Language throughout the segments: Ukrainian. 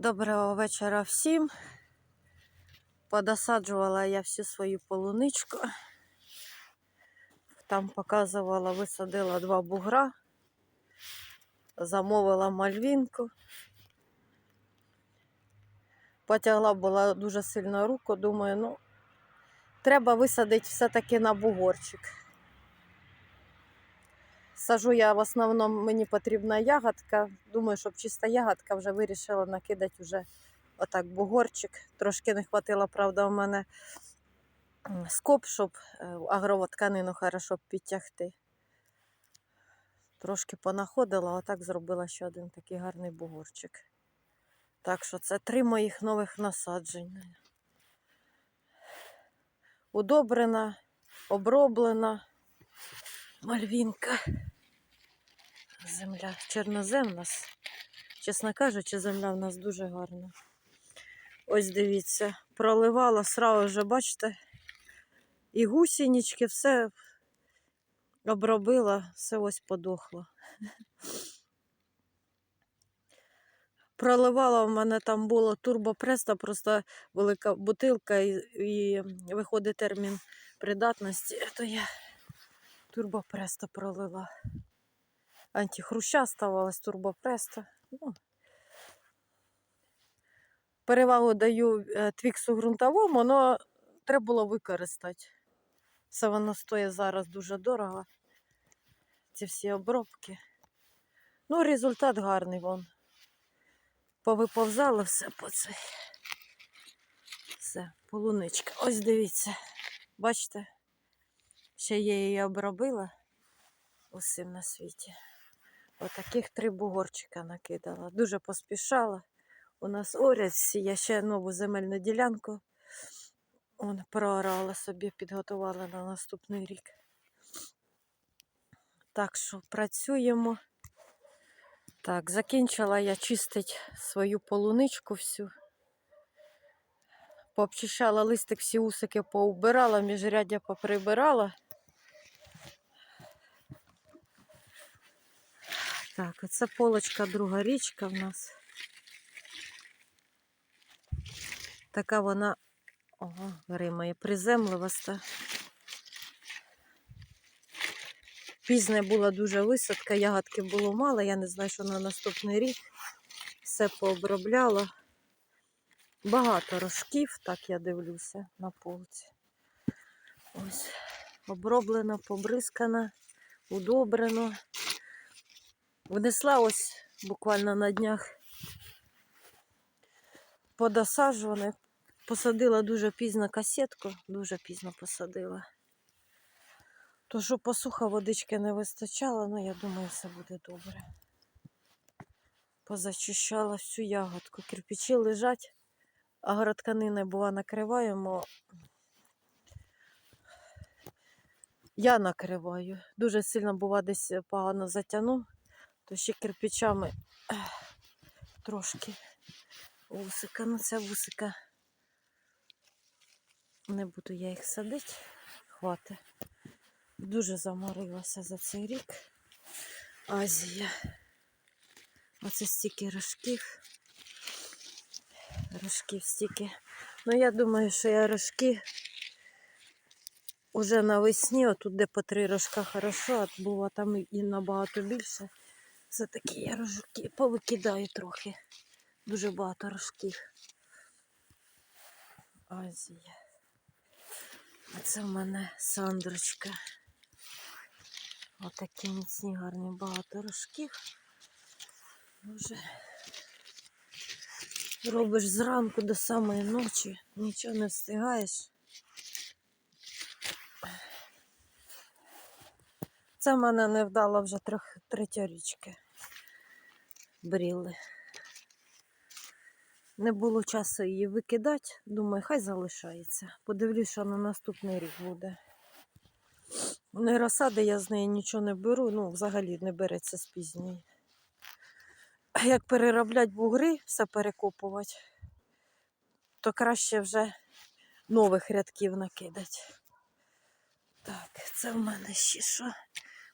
Доброго вечора всім. Подосаджувала я всю свою полуничку. Там показувала, висадила два бугра, замовила мальвінку. Потягла була дуже сильно руку, думаю, ну, треба висадити все-таки на бугорчик. Сажу я в основному, мені потрібна ягодка. Думаю, щоб чиста ягодка вже вирішила накидати вже отак бугорчик. Трошки не хватило, правда, у мене скоб, щоб е, агрову тканину хорошо підтягти. Трошки понаходила, отак зробила ще один такий гарний бугорчик. Так що це три моїх нових насадження. Удобрена, оброблена мальвінка. Земля чорнозем у нас. Чесно кажучи, земля в нас дуже гарна. Ось дивіться, проливала сразу вже, бачите, і гусінічки, все обробила, все ось подохло. Проливала в мене там було турбопреста, просто велика бутилка і, і виходить термін придатності, то я турбопреста пролила антихруща ставалась турбопреста. Ну. Перевагу даю е, твіксу ґрунтовому, але треба було використати. Все воно стоїть зараз дуже дорого. Ці всі обробки. Ну, результат гарний вон. Повиповзало все по цей. Все, полуничка. Ось дивіться. Бачите? Ще я її обробила усім на світі. Отаких три бугорчика накидала. Дуже поспішала. У нас орять. Я ще нову земельну ділянку он, проорала собі, підготувала на наступний рік. Так що працюємо. Так, закінчила я чистити свою полуничку всю. Пообчищала листик, всі усики поубирала, міжряддя поприбирала. Так, оце полочка, друга річка в нас. Така вона, ого, гримає, приземливаста. Пізня була дуже висадка, ягодки було мало, я не знаю, що на наступний рік все пообробляла. Багато рожків, так я дивлюся на полці. Ось, оброблено, побризкано, удобрено. Внесла ось буквально на днях подосаджуване. Посадила дуже пізно касетку, дуже пізно посадила. То, що посуха водички не вистачало, ну я думаю, все буде добре. Позачищала всю ягодку. Кирпичі лежать, а агротканини бува накриваємо. Я накриваю. Дуже сильно бува десь погано затягну то ще кирпичами трошки вусика. Ну це вусика. Не буду я їх садити. Хватить. Дуже заморилася за цей рік. Азія. Оце стільки рожків. Рожків стільки. Ну, я думаю, що я рожки уже навесні, отут де по три рожка хорошо, а було там і набагато більше. Це такі я рожки повикидаю трохи. Дуже багато рожків. Азія. А це в мене сандрочка. Отакі міцні гарні багато рожків. Вже робиш зранку до самої ночі, нічого не встигаєш. Це в мене не вдала вже третя річка. Бріли. Не було часу її викидати. Думаю, хай залишається. Подивлюсь, що на наступний рік буде. Не розсади, я з неї нічого не беру, ну, взагалі не береться з пізньої. А Як перероблять бугри, все перекопувати, то краще вже нових рядків накидати. Так, це в мене ще що?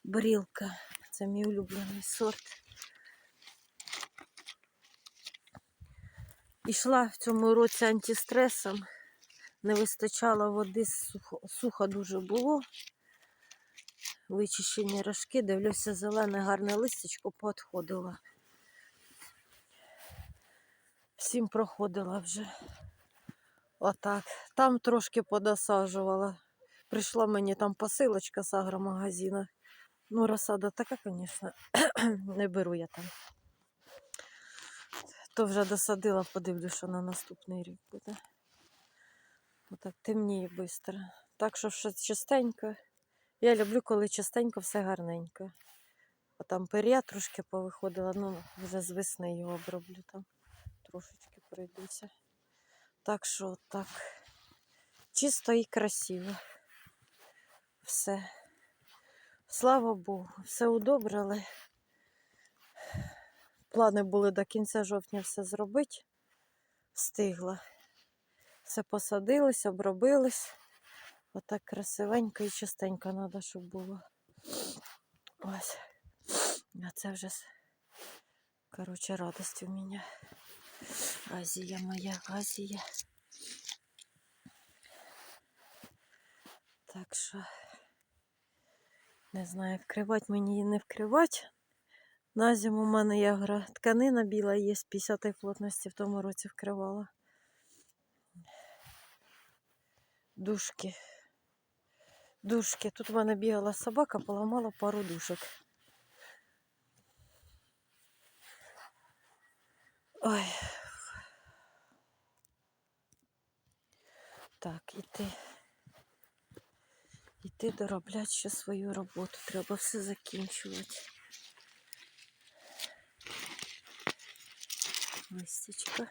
Брілка. Це мій улюблений сорт. Ішла в цьому році антистресом, не вистачало води, сухо, сухо дуже було. Вичищені рожки, дивлюся, зелене гарне листячко поотходило. Всім проходила вже. Отак. Там трошки подосаджувала. Прийшла мені там посилочка з агромагазину. Ну, розсада така, звісно, не беру я там. То вже досадила, подивлюсь, що на наступний рік буде. Отак темніє швидко. Так що все чистенько. Я люблю, коли чистенько, все гарненько. А там пер'я трошки повиходила, ну вже з весни його оброблю там. Трошечки пройдуся. Так що так. Чисто і красиво. Все. Слава Богу, все удобрили. Плани були до кінця жовтня все зробити. Встигла. Все посадилось, обробилось. Отак красивенько і чистенько треба, щоб було. Ось. А це вже, коротше, радость у мене. Азія моя, Азія. Так що не знаю, вкривати мені її не вкривати. На зиму у мене гра. Тканина біла є з 50 плотності в тому році вкривала. Дужки. Дужки. Тут в мене бігала собака, поламала пару дужок. Ой. Так, іти. Іти доробляти ще свою роботу. Треба все закінчувати. Листячка.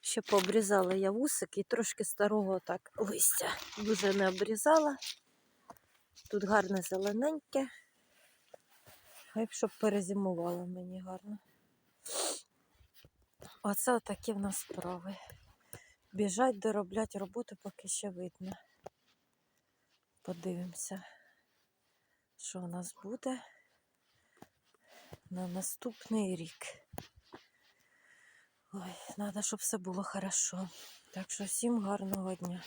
Ще пообрізала я вусик і трошки старого так листя. Дуже не обрізала. Тут гарне зелененьке. Хай б щоб перезимувало мені гарно. Оце такі в нас справи. Біжать дороблять роботу, поки ще видно. Подивимося, що у нас буде на наступний рік. Ой, треба, щоб все було хорошо. Так що всім гарного дня.